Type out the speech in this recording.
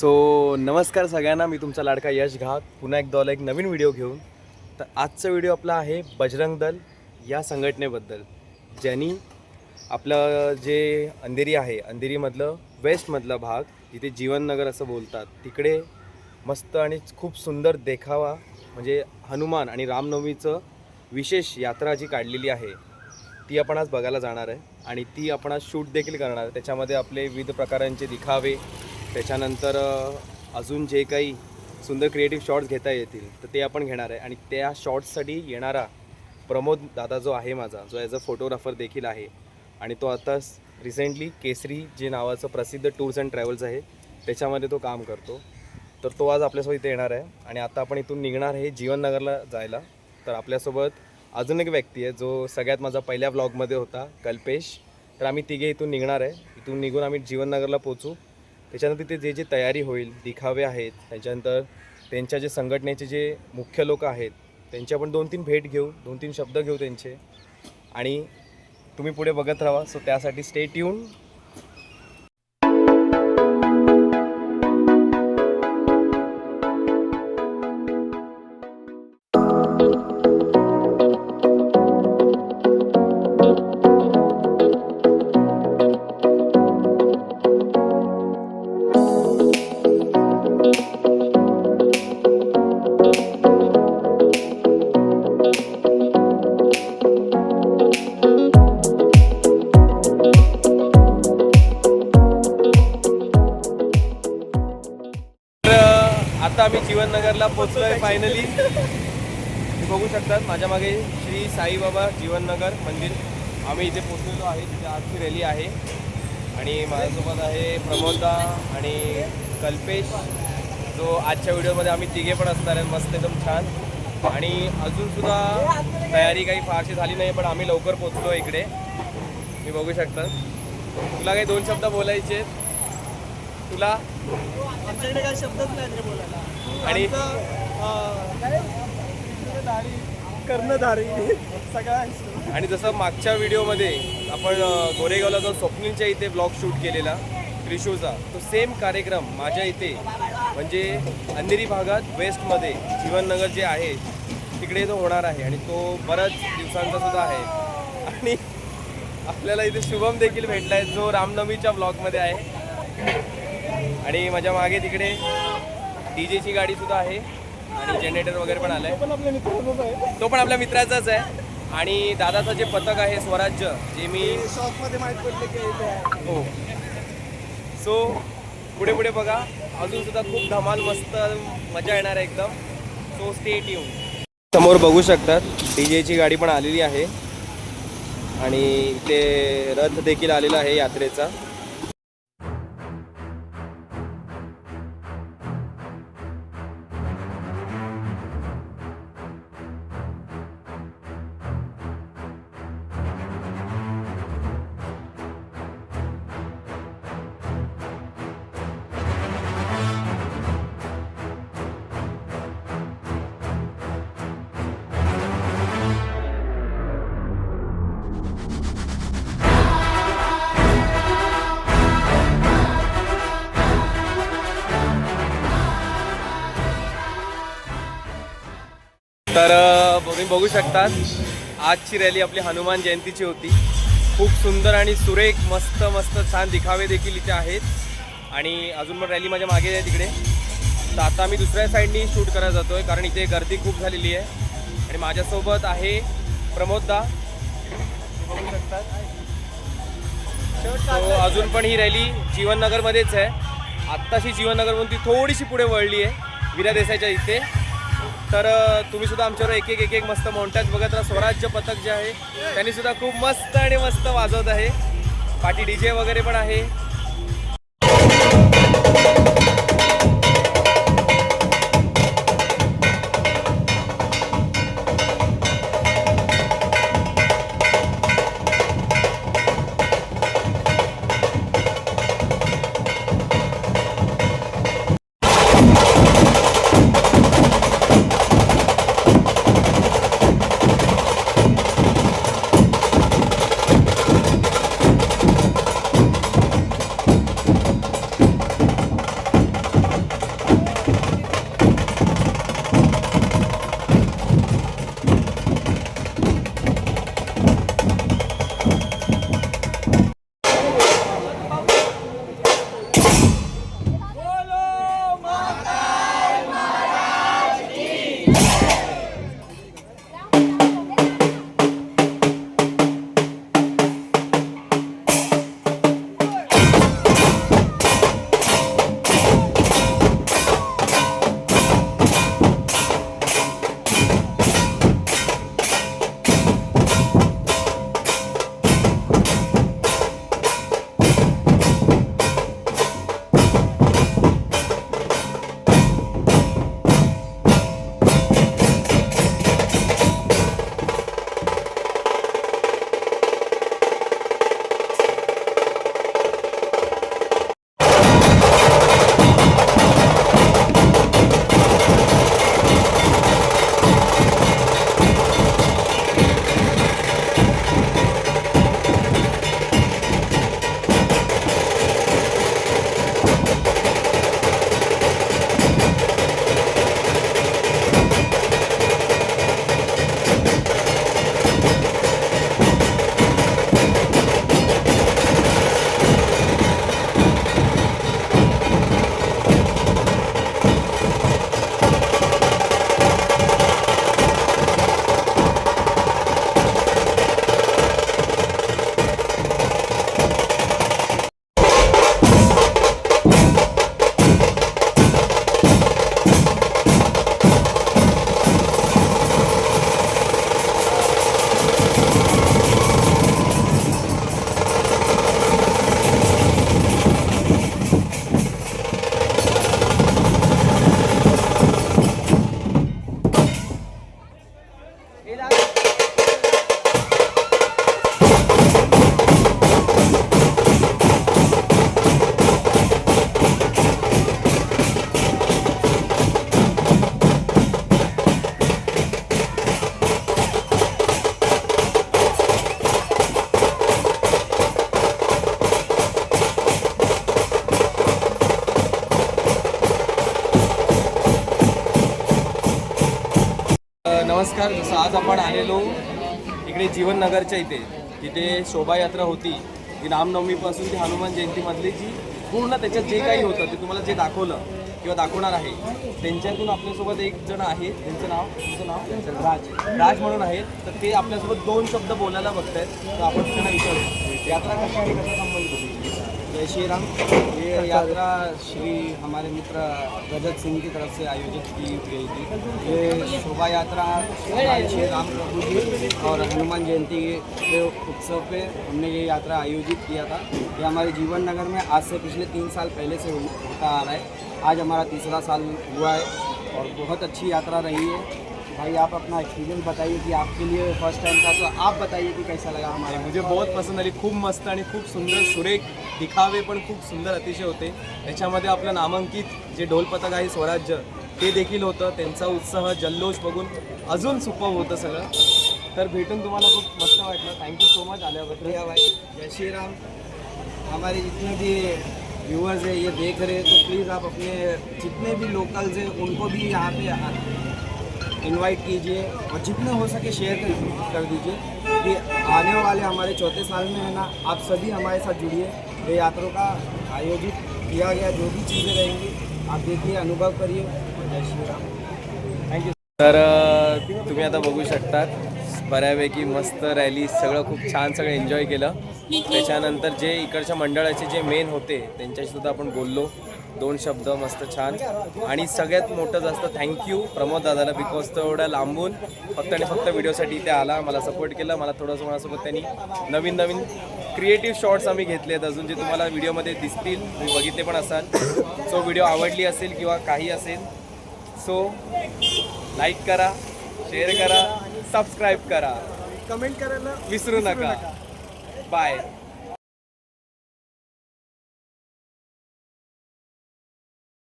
So नमस्कार सगळ्यांना मी तुमचा लाडका यश घाक पुन्हा एकदा एक नवीन व्हिडिओ घेऊन. तर आजचा व्हिडिओ आपला आहे बजरंग दल या संघटनेबद्दल ज्यांनी आपलं जे अंधेरी आहे अंधेरीमधलं वेस्टमधला भाग जिथे जीवननगर असं बोलतात तिकडे मस्त आणि खूप सुंदर देखावा म्हणजे हनुमान आणि रामनवमीचं विशेष यात्रा जी काढलेली आहे ती आपण आज बघायला जाणार आहे. आणि ती आपण आज शूट देखील करणार आहे. त्याच्यामध्ये आपले विविध प्रकारांचे दिखावे त्याच्यानंतर अजून जे काही सुंदर क्रिएटिव्ह शॉर्ट्स घेता येतील तर ते आपण घेणार आहे. आणि त्या शॉर्ट्ससाठी येणारा प्रमोद दादा जो आहे माझा जो ॲज अ फोटोग्राफर देखील आहे. आणि तो आता रिसेंटली केसरी जे नावाचं प्रसिद्ध टूर्स अँड ट्रॅव्हल्स आहे त्याच्यामध्ये तो काम करतो. तर तो आज आपल्यासोबत इथे येणार आहे. आणि आता आपण इथून निघणार आहे जीवननगरला जायला. तर आपल्यासोबत अजून एक व्यक्ती आहे जो सगळ्यात माझा पहिल्या व्लॉगमध्ये होता कल्पेश. तर आम्ही तिघे इथून निघणार आहे. इथून निघून आम्ही जीवननगरला पोचू त्याच्यानंतर तिथे जे जे तयारी होईल दिखावे आहेत त्याच्यानंतर त्यांच्या जे संघटनेचे जे मुख्य लोक आहेत त्यांची आपण दोन तीन भेट घेऊ दोन तीन शब्द घेऊ त्यांचे. आणि तुम्ही पुढे बघत राहा सो त्यासाठी स्टेट येऊन आता आम्ही जीवननगरला पोचलो आहे फायनली बघू शकतात माझ्या मागे श्री साईबाबा जीवननगर मंदिर. आम्ही इथे पोचलेलो आहे तिथे आजची रॅली आहे. आणि माझ्यासोबत आहे प्रमोददा आणि कल्पेश. जो आजच्या व्हिडिओमध्ये आम्ही तिघे पण असणार आहेत मस्त एकदम छान. आणि अजूनसुद्धा तयारी काही फारशी झाली नाही पण आम्ही लवकर पोचलो इकडे. मी बघू शकता. तुला काही दोन शब्द बोलायचे आहेत? तुला? आमच्याकडे काय शब्दच नाही बोलायला. आणि- कर्णधारी सगळ्यांचं आणि जसं मागच्या व्हिडिओमध्ये आपण गोरेगावला जाऊन स्वप्नीलच्या इथे ब्लॉग शूट केलेला त्रिशूचा तो सेम कार्यक्रम माझ्या इथे म्हणजे अंधेरी भागात वेस्टमध्ये जीवननगर जे आहे तिकडे तो होणार आहे आणि तो बऱ्याच दिवसांचा सुद्धा आहे. आणि आपल्याला इथे शुभम देखील भेटला आहे जो रामनवमीच्या ब्लॉगमध्ये आहे. आणि माझ्या मागे तिकडे डी जेची गाडी सुद्धा आहे आणि जनरेटर वगैरे पण आलं आहे. तो पण आपल्या मित्राचाच आहे. आणि दादाचं जे पथक आहे स्वराज्य जे मी शॉपमध्ये माहीत पडलं की हो. सो पुढे पुढे बघा. अजून सुद्धा खूप धमाल मस्त मजा येणार आहे एकदम. सो स्टेट येऊन समोर बघू शकतात डी जेची गाडी पण आलेली आहे. आणि इथे रथ देखील आलेला आहे यात्रेचा. तर तुम्ही बघू शकतात आजची रॅली आपली हनुमान जयंतीची होती. खूप सुंदर आणि सुरेख मस्त मस्त छान दिखावे देखील इथे आहेत. आणि अजून पण रॅली माझ्या मागे आहे तिकडे. तर आता मी दुसऱ्या साईडनी शूट करायला जातो आहे कारण इथे गर्दी खूप झालेली आहे. आणि माझ्यासोबत आहे प्रमोददा बघू शकतात. अजून पण ही रॅली जीवननगरमध्येच आहे. आत्ताशी जीवननगरमधून ती थोडीशी पुढे वळली आहे विरा देसाईच्या इथे. तर तुम्ही सुद्धा आमच्यावर एक एक एक एक मस्त मोंटाज बघत राहा. स्वराज्य पथक जे आहे त्यांनी सुद्धा खूप मस्त आणि मस्त वाजवत आहे. पाठी डी जे वगैरे पण आहे. नमस्कार जसं आज आपण आलेलो इकडे जीवननगरच्या इथे तिथे शोभायात्रा होती. ती रामनवमीपासून ती हनुमान जयंतीमधली जी पूर्ण त्याच्यात जे काही होतं ते तुम्हाला जे दाखवलं किंवा दाखवणार आहे त्यांच्यातून आपल्यासोबत एक जण आहे त्यांचं नाव? त्यांचं नाव? राज. राज म्हणून आहेत. तर ते आपल्यासोबत दोन शब्द बोलायला बघत आहेत तर आपण त्यांना विचारू. यात्रा कशा आणि कसा संबंध होती जय श्री राम। ये यात्रा श्री हमारे मित्र रजत सिंह की तरफ़ से आयोजित की गई थी। ये शोभा यात्रा श्री राम प्रभु जी और हनुमान जयंती के उत्सव पे हमने ये यात्रा आयोजित किया था। ये हमारे जीवन नगर में आज से पिछले तीन साल पहले से होता आ रहा है। आज हमारा तीसरा साल हुआ है और बहुत अच्छी यात्रा रही है। भाई आप अपना एक्सपीरियंस बताइए कि आपके लिए फर्स्ट टाइम था तो आप बताइए कि कैसा लगा हमारा मुझे बहुत पसंत आली खूप मस्त आणि खूप सुंदर सुरेख दिखावे पण खूप सुंदर अतिशय होते. त्याच्यामध्ये आपलं नामांकित जे ढोलपथक आहे स्वराज्य ते देखील होतं. त्यांचा उत्साह जल्लोष बघून अजून सुपव होतं सगळं. तर भेटून तुम्हाला खूप मस्त वाटलं. थँक्यू सो मच आल्याबद्दल. प्रिया भाई जय श्री राम हमारे जितने भी व्यूअर्स हैं ये देख रहे हैं तो प्लीज़ आप अपने जितने भी लोकल्स हैं उनको भी यहाँ पे इनवाइट कीजिए और जितना हो सके शेयर कर, दीजिए कि आने वाले हमारे चौथे साल में है ना आप सभी हमारे साथ जुड़िए। ये यात्रा का आयोजित किया गया जो भी चीज़ें रहेंगी आप देखिए अनुभव करिए। जय श्री राम। थँक्यू तर तुम्ही आता बघू शकतात बऱ्यापैकी मस्त रॅली सगळं खूप छान सगळं एन्जॉय केलं. त्याच्यानंतर जे इकडच्या मंडळाचे जे मेन होते त्यांच्याशी सुद्धा आपण बोललो. दोन शब्द मस्त छान. आणि सगळ्यात मोठं जास्त थँक्यू प्रमोद दादाला बिकॉज तो एवढ्या लांबून फक्त आणि फक्त व्हिडिओसाठी ते आला मला सपोर्ट केला मला थोडंसं माझ्यासोबत त्यांनी नवीन नवीन क्रिएटिव्ह शॉर्ट्स आम्ही घेतले आहेत अजून जे तुम्हाला व्हिडिओमध्ये दिसतील. तुम्ही बघितले पण असाल. सो व्हिडिओ आवडली असेल किंवा काही असेल सो लाईक करा शेअर करा. सबस्क्राईब करा. कमेंट करायला विसरू नका. बाय